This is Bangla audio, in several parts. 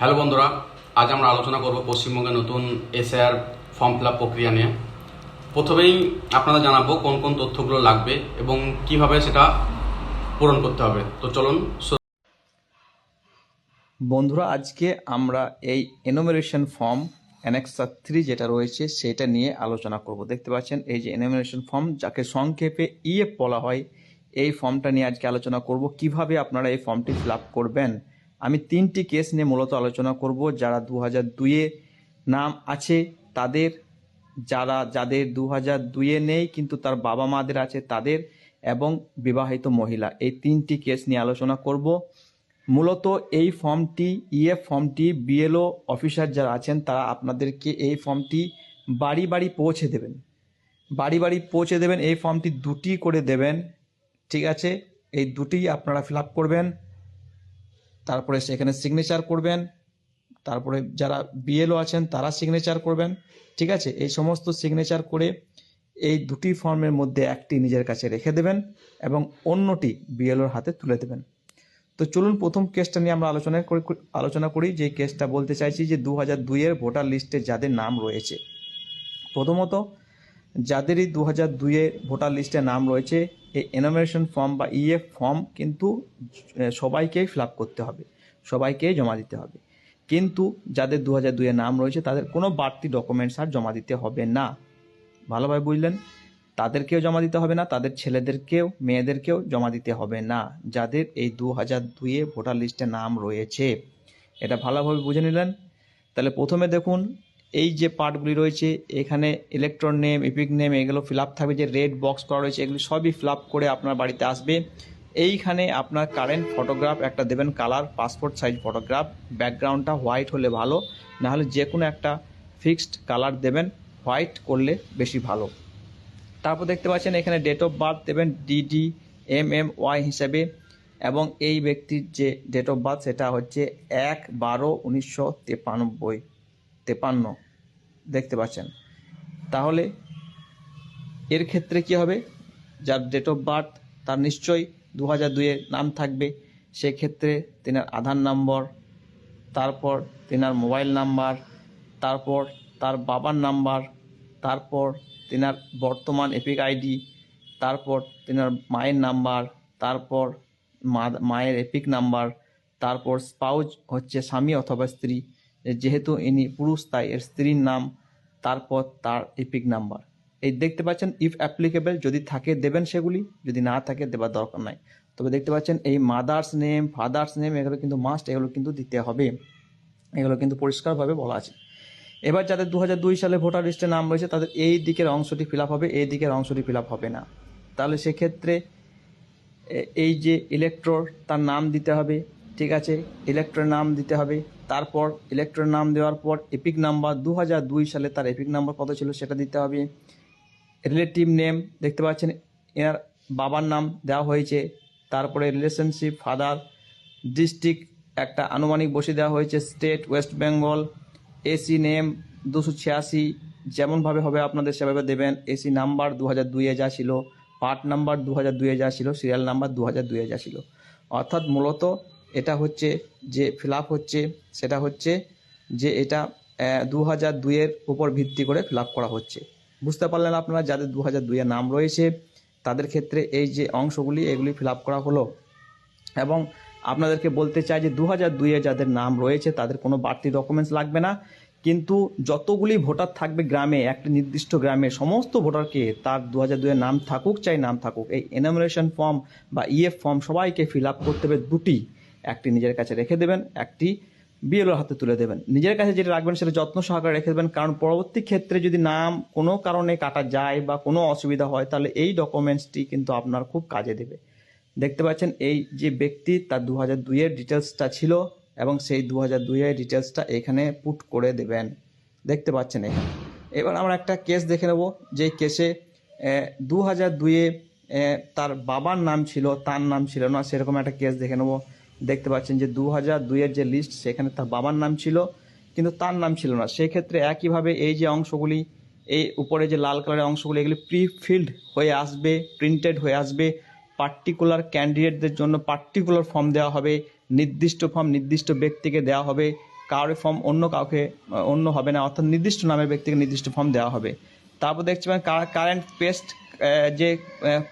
হ্যালো বন্ধুরা, আজ আমরা আলোচনা করব পশ্চিমবঙ্গের নতুন এসআর ফর্ম ফিল প্রক্রিয়া নিয়ে। প্রথমেই আপনারা জানাব কোন কোন তথ্যগুলো লাগবে এবং কীভাবে সেটা পূরণ করতে হবে। তো চলুন বন্ধুরা, আজকে আমরা এই এনোমিনেশন ফর্ম অ্যানেক্সার থ্রি যেটা রয়েছে সেটা নিয়ে আলোচনা করব। দেখতে পাচ্ছেন, এই যে এনোমিনেশন ফর্ম যাকে সংক্ষেপে ইএফ বলা হয়, এই ফর্মটা নিয়ে আজকে আলোচনা করব। কীভাবে আপনারা এই ফর্মটি ফিল করবেন? আমি তিনটি কেস নিয়ে মূলত আলোচনা করব যারা দু হাজার দুইয়ে নাম আছে, তাদের, যারা, যাদের দু হাজার দুইয়ে নেই কিন্তু তার বাবা মাদের আছে তাদের এবং বিবাহিত মহিলা। এই তিনটি কেস নিয়ে আলোচনা করব। মূলত এই ফর্মটি ইএফ ফর্মটি বিএলও অফিসার যারা আছেন, তারা আপনাদেরকে এই ফর্মটি বাড়ি বাড়ি পৌঁছে দেবেন। বাড়ি বাড়ি পৌঁছে দেবেন, এই ফর্মটি দুটি করে দেবেন, ঠিক আছে? এই দুটি আপনারা ফিল করবেন। তারপরে সেখানে সিগনেচার করবেন, তারপরে যারা বিএলও আছেন তারা সিগনেচার করবেন, ঠিক আছে? এই সমস্ত সিগনেচার করে এই দুটি ফর্মের মধ্যে একটি নিজের কাছে রেখে দেবেন এবং অন্যটি বিএলওর হাতে তুলে দেবেন। তো চলুন প্রথম কেসটা নিয়ে আমরা আলোচনা করি আলোচনা করি। যে কেসটা বলতে চাইছি যে দু হাজার দুইয়ের ভোটার লিস্টে যাদের নাম রয়েছে। প্রথমত যাদেরই দু হাজার দুইয়ে ভোটার লিস্টে নাম রয়েছে, এই এনোমিনেশন ফর্ম বা ইএফ ফর্ম কিন্তু সবাইকেই ফিল করতে হবে সবাইকেই জমা দিতে হবে। কিন্তু যাদের দু হাজার দুইয়ের নাম রয়েছে, তাদের কোনো বাড়তি ডকুমেন্টস আর জমা দিতে হবে না। ভালোভাবে বুঝলেন? তাদেরকেও জমা দিতে হবে না, তাদের ছেলেদেরকেও, মেয়েদেরকেও জমা দিতে হবে না, যাদের এই দু হাজার দুইয়ে ভোটার লিস্টে নাম রয়েছে। এটা ভালোভাবে বুঝে নিলেন? তাহলে প্রথমে দেখুন এই যে পার্টগুলি রয়েছে, এখানে ইলেকট্রন নেম ইপিক নেম এগুলো ফিল আপ থাকবে, যে রেড বক্স করা রয়েছে, এগুলি সবই ফিল করে আপনার বাড়িতে আসবে। এইখানে আপনার কারেন্ট ফটোগ্রাফ একটা দেবেন কালার পাসপোর্ট সাইজ ফটোগ্রাফ ব্যাকগ্রাউন্ডটা হোয়াইট হলে ভালো না হলে যে কোনো একটা ফিক্সড কালার দেবেন হোয়াইট করলে বেশি ভালো। তারপর দেখতে পাচ্ছেন এখানে ডেট অফ বার্থ দেবেন ডিডি এম এম ওয়াই হিসাবে, এবং এই ব্যক্তির যে ডেট অফ বার্থ সেটা হচ্ছে এক বারো উনিশশো তেপানব্বই, তেপান্ন। দেখতে পাচ্ছেন। তাহলে এর ক্ষেত্রে কি হবে? যার ডেট অফ বার্থ তার নিশ্চয়ই দু হাজার দুইয়ের নাম থাকবে। সেক্ষেত্রে তেনার আধার নম্বর তারপর তেনার মোবাইল নাম্বার তারপর তার বাবার নাম্বার তারপর তেনার বর্তমান এপিক আইডি, তারপর তেনার মায়ের নাম্বার তারপর মায়ের এপিক নাম্বার তারপর স্পাউজ হচ্ছে স্বামী অথবা স্ত্রী। যেহেতু ইনি পুরুষ, তাই এর স্ত্রীর নাম তারপর তার এপিক নাম্বার এই দেখতে পাচ্ছেন ইফ অ্যাপ্লিকেবল যদি থাকে দেবেন সেগুলি, যদি না থাকে দেবার দরকার নাই। তবে দেখতে পাচ্ছেন, এই মাদার্স নেম ফাদার্স নেম এগুলো কিন্তু মাস্ট এগুলো কিন্তু দিতে হবে। এগুলো কিন্তু পরিষ্কারভাবে বলা আছে। এবার যাদের দু সালে ভোটার লিস্টে নাম রয়েছে, তাদের এই দিকের অংশটি ফিল হবে, এই দিকের অংশটি ফিল হবে না। তাহলে সেক্ষেত্রে এই যে ইলেকট্রোর তার নাম দিতে হবে, ঠিক আছে? ইলেকট্রোর নাম দিতে হবে। তারপর ইলেকট্রোর নাম দেওয়ার পর এপিক নাম্বার দু সালে তার এপিক নাম্বার কত ছিল সেটা দিতে হবে। রিলেটিভ নেম দেখতে পাচ্ছেন এনার বাবার নাম দেওয়া হয়েছে। তারপরে রিলেশনশিপ ফাদার ডিস্ট্রিক্ট একটা আনুমানিক বসে দেওয়া হয়েছে। State West Bengal AC name দুশো ছিয়াশি। যেমনভাবে হবে আপনাদের সেভাবে দেবেন। এসি নাম্বার দু হাজার দুইয়ে যা ছিল পার্ট নাম্বার দু হাজার দুইয়ে যা ছিল সিরিয়াল নাম্বার দু হাজার দুইয়ে যা ছিল। অর্থাৎ মূলত এটা হচ্ছে যে ফিল হচ্ছে, সেটা হচ্ছে যে এটা দু হাজার দুইয়ের উপর ভিত্তি করে ফিল করা হচ্ছে। বুঝতে পারলেন আপনারা, যাদের দু হাজার দুইয়ের নাম রয়েছে, তাদের ক্ষেত্রে এই যে অংশগুলি, এগুলি ফিল করা হলো। এবং আপনাদেরকে বলতে চাই যে দু হাজার দুইয়ে যাদের নাম রয়েছে, তাদের কোনো বাড়তি ডকুমেন্টস লাগবে না। কিন্তু যতগুলি ভোটার থাকবে গ্রামে, একটা নির্দিষ্ট গ্রামে, সমস্ত ভোটারকে তার দু হাজার দুইয়ের নাম থাকুক, চাই নাম থাকুক, এই এনামিনেশন ফর্ম বা ইএফ ফর্ম সবাইকে ফিল আপ করতে হবে দুটি। একটি নিজের কাছে রেখে দেবেন, একটি বিএলওর হাতে তুলে দেবেন। নিজের কাছে যেটা রাখবেন সেটা যত্ন সহকারে রেখে দেবেন, কারণ পরবর্তী ক্ষেত্রে যদি নাম কোনো কারণে কাটা যায় বা কোনো অসুবিধা হয়, তাহলে এই ডকুমেন্টসটি কিন্তু আপনার খুব কাজে দেবে। দেখতে পাচ্ছেন, এই যে ব্যক্তি, তার দু হাজার দুইয়ের ডিটেলসটা ছিল এবং সেই দু হাজার দুইয়ের ডিটেলসটা এখানে পুট করে দেবেন। দেখতে পাচ্ছেন এখানে। এবার আমরা একটা কেস দেখে নেব, যে কেসে দু হাজার দুইয়ে তার বাবার নাম ছিল, তার নাম ছিল না, সেরকম একটা কেস দেখে নেব। দেখতে পাচ্ছেন যে দু হাজার দুইয়ের যে লিস্ট সেখানে তার বাবার নাম ছিল, কিন্তু তার নাম ছিল না। সেক্ষেত্রে একইভাবে এই যে অংশগুলি, এই উপরে যে লাল কালারের অংশগুলি, এগুলি প্রি ফিল্ড হয়ে আসবে প্রিন্টেড হয়ে আসবে। পার্টিকুলার ক্যান্ডিডেটদের জন্য পার্টিকুলার ফর্ম দেওয়া হবে, নির্দিষ্ট ফর্ম নির্দিষ্ট ব্যক্তিকে দেওয়া হবে। কারোর ফর্ম অন্য কাউকে, অন্য হবে না, অর্থাৎ নির্দিষ্ট নামের ব্যক্তিকে নির্দিষ্ট ফর্ম দেওয়া হবে। তারপর দেখছি কারেন্ট পেস্ট যে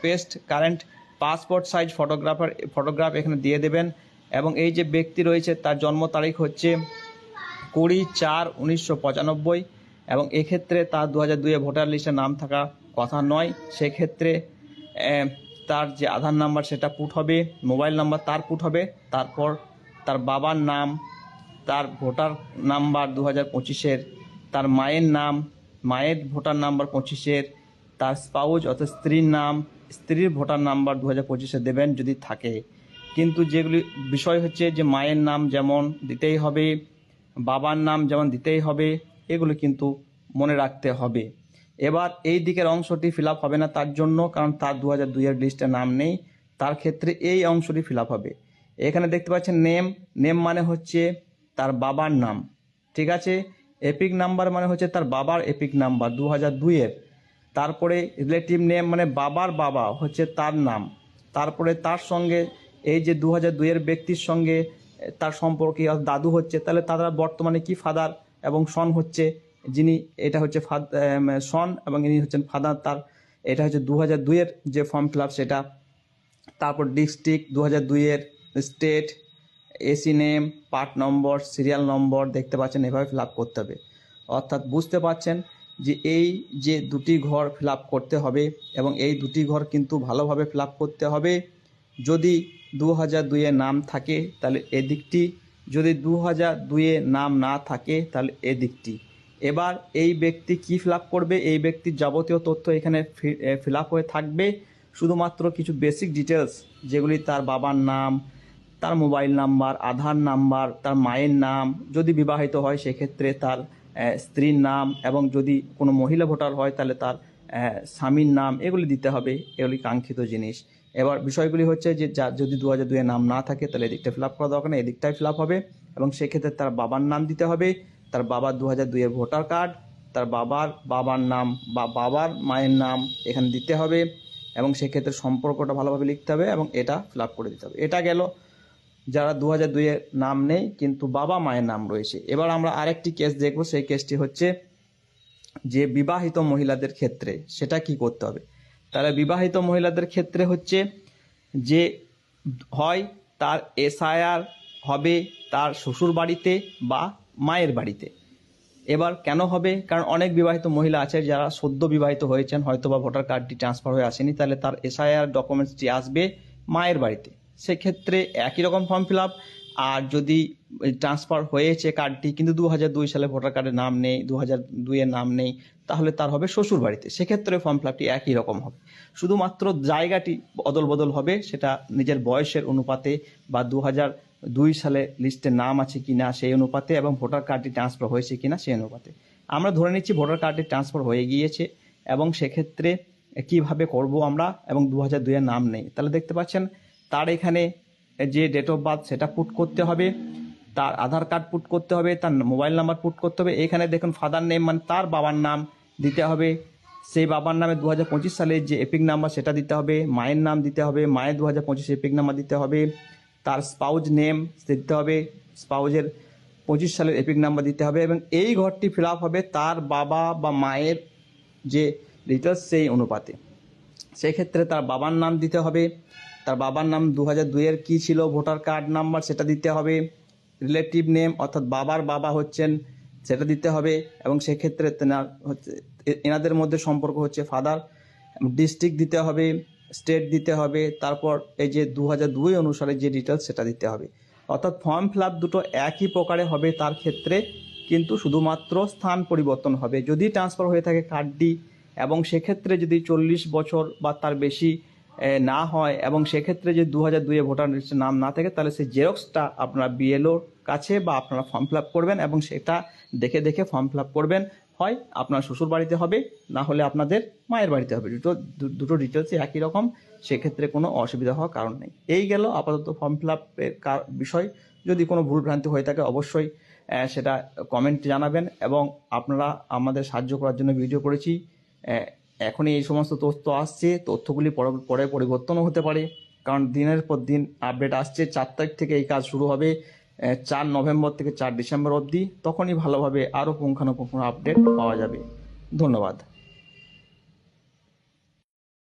paste current passport size photographer photograph এখানে দিয়ে দেবেন। এবং এই যে ব্যক্তি রয়েছে, তার জন্ম তারিখ হচ্ছে কুড়ি চার উনিশশো পঁচানব্বই এবং এক্ষেত্রে তার দু হাজার দুয়ে ভোটার লিস্টে নাম থাকা কথা নয়। সেক্ষেত্রে তার যে আধার নাম্বার সেটা পুট হবে, মোবাইল নাম্বার তার পুট হবে, তারপর তার বাবার নাম, তার ভোটার নাম্বার দু হাজার পঁচিশের, তার মায়ের নাম, মায়ের ভোটার নাম্বার পঁচিশের, তার স্পাউজ অর্থাৎ স্ত্রীর নাম, স্ত্রীর ভোটার নাম্বার দু হাজার পঁচিশে দেবেন যদি থাকে। কিন্তু যেগুলি বিষয় হচ্ছে যে মায়ের নাম যেমন দিতেই হবে, বাবার নাম যেমন দিতেই হবে, এগুলো কিন্তু মনে রাখতে হবে। এবার এই দিকের অংশটি ফিল হবে না তার জন্য, কারণ তার দু হাজার দুইয়ের লিস্টে নাম নেই। তার ক্ষেত্রে এই অংশটি ফিল হবে। এখানে দেখতে পাচ্ছেন নেম নেম মানে হচ্ছে তার বাবার নাম, ঠিক আছে? এপিক নাম্বার মানে হচ্ছে তার বাবার এপিক নাম্বার দু হাজার দুইয়ের তারপরে রিলেটিভ নেম মানে বাবার বাবা হচ্ছে তার নাম। তারপরে তার সঙ্গে এই যে দু হাজার দুইয়ের ব্যক্তির সঙ্গে তার সম্পর্কে দাদু হচ্ছে, তাহলে তারা বর্তমানে কি ফাদার এবং সন হচ্ছে? যিনি, এটা হচ্ছে সন এবং ইনি হচ্ছেন ফাদার, তার, এটা হচ্ছে দু হাজার দুইয়ের যে ফর্ম ফিল আপ সেটা। তারপর ডিস্ট্রিক্ট দু হাজার দুইয়ের state, AC name, part number, serial number, দেখতে পাচ্ছেন, এভাবে ফিল আপ করতে হবে। অর্থাৎ বুঝতে পাচ্ছেন যে এই যে দুটি ঘর ফিল করতে হবে এবং এই দুটি ঘর কিন্তু ভালোভাবে ফিল করতে হবে। যদি দু হাজার দুইয়ে নাম থাকে, তাহলে এদিকটি যদি দু হাজার দুইয়ে নাম না থাকে, তাহলে এদিকটি এবার এই ব্যক্তি কি ফিল করবে? এই ব্যক্তির যাবতীয় তথ্য এখানে ফিল হয়ে থাকবে। শুধুমাত্র কিছু বেসিক ডিটেলস যেগুলি তার বাবার নাম, তার মোবাইল নাম্বার আধার নাম্বার তার মায়ের নাম, যদি বিবাহিত হয়, সেক্ষেত্রে তার স্ত্রীর নাম এবং যদি কোনো মহিলা ভোটার হয়, তাহলে তার স্বামীর নাম, এগুলি দিতে হবে। এগুলি কাঙ্ক্ষিত জিনিস। এবার বিষয়গুলি হচ্ছে যে যা যদি দু হাজার দুয়ে নাম না থাকে, তাহলে এদিকটা ফিল আপ করা দরকার নেই। এদিকটাই ফিল আপ হবে। এবং সেক্ষেত্রে তার বাবার নাম দিতে হবে। তার বাবার দু হাজার দুইয়ের ভোটার কার্ড তার বাবার বাবার নাম বা বাবার মায়ের নাম এখানে দিতে হবে। এবং সেক্ষেত্রে সম্পর্কটা ভালোভাবে লিখতে হবে এবং এটা ফিল আপ করে দিতে হবে। এটা গেল। যারা দু হাজার দুইয়ের নাম নেই, কিন্তু বাবা মায়ের নাম রয়েছে। এবার আমরা আরেকটি কেস দেখব। সেই কেসটি হচ্ছে যে বিবাহিত মহিলাদের ক্ষেত্রে সেটা কি করতে হবে? তাহলে বিবাহিত মহিলাদের ক্ষেত্রে হচ্ছে যে হয় তার এসআইআর হবে তার শ্বশুর বাড়িতে বা মায়ের বাড়িতে। এবার কেন হবে? কারণ অনেক বিবাহিত মহিলা আছে যারা সদ্য বিবাহিত হয়েছেন হয়তো বা ভোটার কার্ডটি ট্রান্সফার হয়ে আসেনি, তাহলে তার এসআইআর ডকুমেন্টসটি আসবে মায়ের বাড়িতে। সেক্ষেত্রে একই রকম ফর্ম ফিল আপ আর যদি ট্রান্সফার হয়েছে কার্ডটি কিন্তু দু হাজার দুই সালে ভোটার কার্ডের নাম নেই দু হাজার দুইয়ের নাম নেই, তাহলে তার হবে শ্বশুর বাড়িতে। সেক্ষেত্রে ফর্ম ফিল আপটি একই রকম হবে। শুধুমাত্র জায়গাটি অদল বদল হবে, সেটা নিজের বয়সের অনুপাতে বা দু হাজার দুই সালে লিস্টে নাম আছে কি না সেই অনুপাতে এবং ভোটার কার্ডটি ট্রান্সফার হয়েছে কি না সেই অনুপাতে। আমরা ধরে নিচ্ছি ভোটার কার্ডটি ট্রান্সফার হয়ে গিয়েছে এবং সেক্ষেত্রে কীভাবে করব আমরা এবং দু হাজার দুইয়ের নাম নেই। তাহলে দেখতে পাচ্ছেন, তার এখানে যে ডেট অফ বার্থ সেটা পুট করতে হবে, তার আধার কার্ড পুট করতে হবে, তার মোবাইল নাম্বার পুট করতে হবে। এখানে দেখুন ফাদার নেম মানে তার বাবার নাম দিতে হবে। সেই বাবার নামে দু হাজার পঁচিশ সালের যে এপিক নাম্বার সেটা দিতে হবে। মায়ের নাম দিতে হবে, মায়ের দু হাজার পঁচিশ এপিক নাম্বার দিতে হবে। তার স্পাউজ নেম দিতে হবে স্পাউজের পঁচিশ সালের এপিক নাম্বার দিতে হবে এবং এই ঘরটি ফিল হবে তার বাবা বা মায়ের যে ডিটেলস সেই অনুপাতে। সেক্ষেত্রে তার বাবার নাম দিতে হবে। তার বাবার নাম দু হাজার দুইয়ের কী ছিল? ভোটার কার্ড নাম্বার সেটা দিতে হবে। রিলেটিভ নেম অর্থাৎ বাবার বাবা হচ্ছেন সেটা দিতে হবে এবং সেক্ষেত্রে তেনার হচ্ছে এনাদের মধ্যে সম্পর্ক হচ্ছে ফাদার। ডিস্ট্রিক্ট দিতে হবে, স্টেট দিতে হবে, তারপর এই যে দু হাজার দুই অনুসারে যে ডিটেলস সেটা দিতে হবে। অর্থাৎ ফর্ম ফিল দুটো একই প্রকারে হবে তার ক্ষেত্রে, কিন্তু শুধুমাত্র স্থান পরিবর্তন হবে। যদি ট্রান্সফার হয়ে থাকে কার্ডটি এবং সেক্ষেত্রে যদি চল্লিশ বছর বা তার বেশি না হয়, এবং সেক্ষেত্রে যদি দু হাজার দুইয়ে ভোটার লিস্টে নাম না থাকে, তাহলে সেই জেরক্সটা আপনারা বিএলওর কাছে বা আপনারা ফর্ম ফিল করবেন এবং সেটা দেখে দেখে ফর্ম ফিল করবেন। হয় আপনার শ্বশুর বাড়িতে হবে, না হলে আপনাদের মায়ের বাড়িতে হবে। দুটো দুটো ডিটেলসই একই রকম, সেক্ষেত্রে কোনো অসুবিধা হওয়ার কারণ নেই। এই গেল আপাতত ফর্ম ফিল আপের বিষয়। যদি কোনো ভুলভ্রান্তি হয়ে থাকে, অবশ্যই সেটা কমেন্ট জানাবেন, এবং আপনারা আমাদের সাহায্য করার জন্য ভিডিও করেছি। আহ, এখনই এই সমস্ত তথ্য আসছে। তথ্যগুলি পরে পরিবর্তনও হতে পারে। কারণ দিনের পর দিন আপডেট আসছে। চার তারিখ থেকে এই কাজ শুরু হবে চার নভেম্বর থেকে চার ডিসেম্বর অবধি। তখনই ভালোভাবে আরও পুঙ্খানুপুঙ্খ আপডেট পাওয়া যাবে। ধন্যবাদ।